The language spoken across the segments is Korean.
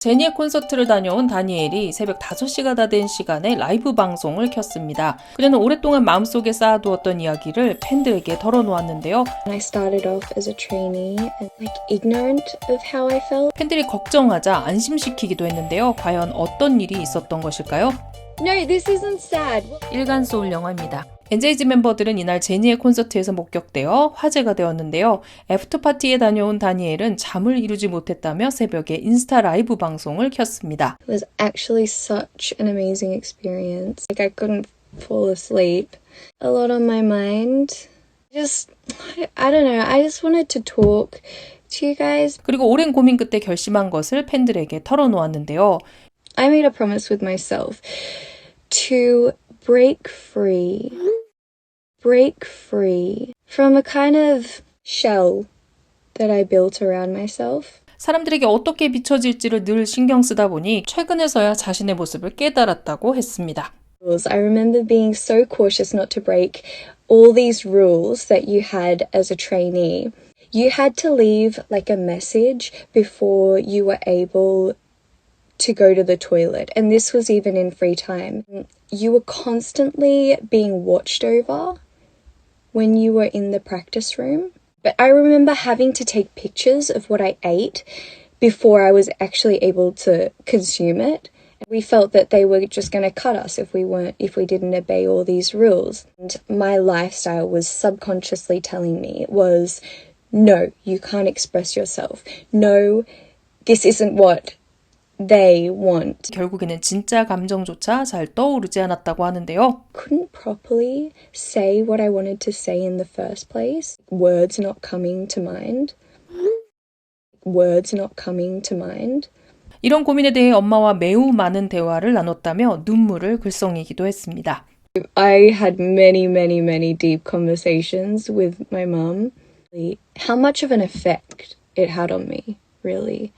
제니의 콘서트를 다녀온 다니엘이 새벽 5시가 다 된 시간에 라이브 방송을 켰습니다. 그녀는 오랫동안 마음속에 쌓아두었던 이야기를 팬들에게 털어놓았는데요. I started off as a trainee and like ignorant of how I felt. 팬들이 걱정하자 안심시키기도 했는데요. 과연 어떤 일이 있었던 것일까요? No, this isn't sad. 일간 소울 영화입니다. 엔제이지 멤버들은 이날 제니의 콘서트에서 목격되어 화제가 되었는데요. 애프터 파티에 다녀온 다니엘은 잠을 이루지 못했다며 새벽에 인스타 라이브 방송을 켰습니다. It was actually such an amazing experience. Like I couldn't fall asleep. A lot on my mind. Just I, I don't know. I just wanted to talk to you guys. 그리고 오랜 고민 끝에 결심한 것을 팬들에게 털어놓았는데요. I made a promise with myself to break free. Break free from a kind of shell that I built around myself. 사람들에게 어떻게 비춰질지를 늘 신경 쓰다 보니 최근에서야 자신의 모습을 깨달았다고 했습니다. rules. I remember being so cautious not to break all these rules that you had as a trainee. You had to leave like a message before you were able to go to the toilet, and this was even in free time. You were constantly being watched over when you were in the practice room. But I remember having to take pictures of what I ate before I was actually able to consume it. We felt that they were just going to cut us if we weren't if we didn't obey all these rules. And my lifestyle was subconsciously telling me it was no, you can't express yourself. No, this isn't what they want. 결국에는 진짜 감정조차 잘 떠오르지 않았다고 하는데요. Couldn't properly say what I wanted to say in the first place. Words not coming to mind. Words not coming to mind. 이런 고민에 대해 엄마와 매우 많은 대화를 나눴다며 눈물을 글썽이기도 했습니다. I had many, many, many deep conversations with my mum. How much of an effect it had on me, really.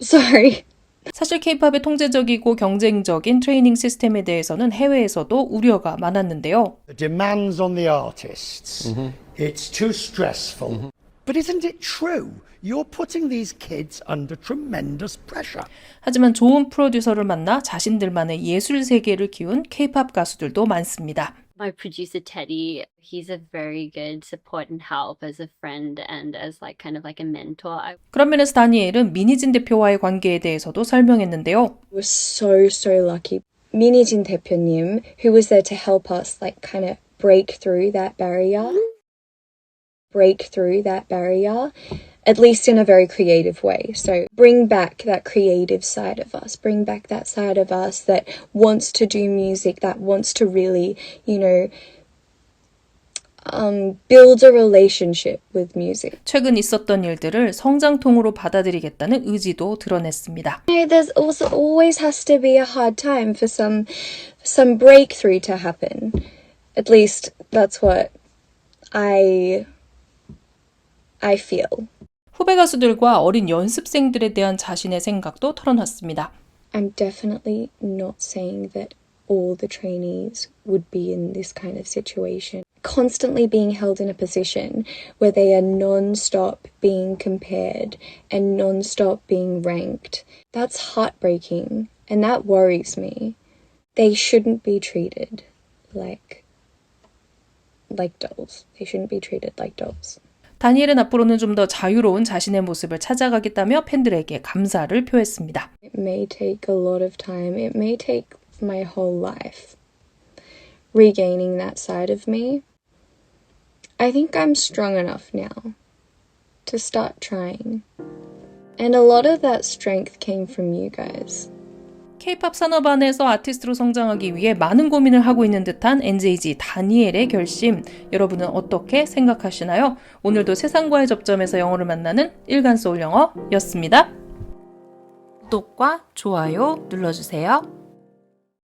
Sorry. 사실 케이팝의 통제적이고 경쟁적인 트레이닝 시스템에 대해서는 해외에서도 우려가 많았는데요. the demands on the artists. It's too stressful. But isn't it true? You're putting these kids under tremendous pressure. 하지만 좋은 프로듀서를 만나 자신들만의 예술 세계를 키운 케이팝 가수들도 많습니다. my producer Teddy, he's a very good support and help as a friend and as like kind of like a mentor. I 그런 면에서 다니엘은 미니진 대표와의 관계에 대해서도 설명했는데요. We were so, so lucky. Minijin 대표님, who was there to help us, like, kind of break through that barrier. Break through that barrier, at least in a very creative way. So, bring back that creative side of us, bring back that side of us that wants to do music, that wants to really, you know, um, build a relationship with music. 최근 있었던 일들을 성장통으로 받아들이겠다는 의지도 드러냈습니다. You know, there's also always has to be a hard time for some some breakthrough to happen. At least that's what I I feel. 후배 가수들과 어린 연습생들에 대한 자신의 생각도 털어놨습니다. I'm definitely not saying that all the trainees would be in this kind of situation. Constantly being held in a position where they are non stop being compared and non stop being ranked. That's heartbreaking and that worries me. They shouldn't be treated like like dolls. They shouldn't be treated like dolls. 다니엘은 앞으로는 좀 더 자유로운 자신의 모습을 찾아가겠다며 팬들에게 감사를 표했습니다. It may take a lot of time. It may take my whole life regaining that side of me. I think I'm strong enough now to start trying. And a lot of that strength came from you guys. K-팝 산업 안에서 아티스트로 성장하기 위해 많은 고민을 하고 있는 듯한 NJG 다니엘의 결심. 여러분은 어떻게 생각하시나요? 오늘도 세상과의 접점에서 영어를 만나는 일간 소울 영어였습니다. 구독과 좋아요 눌러주세요.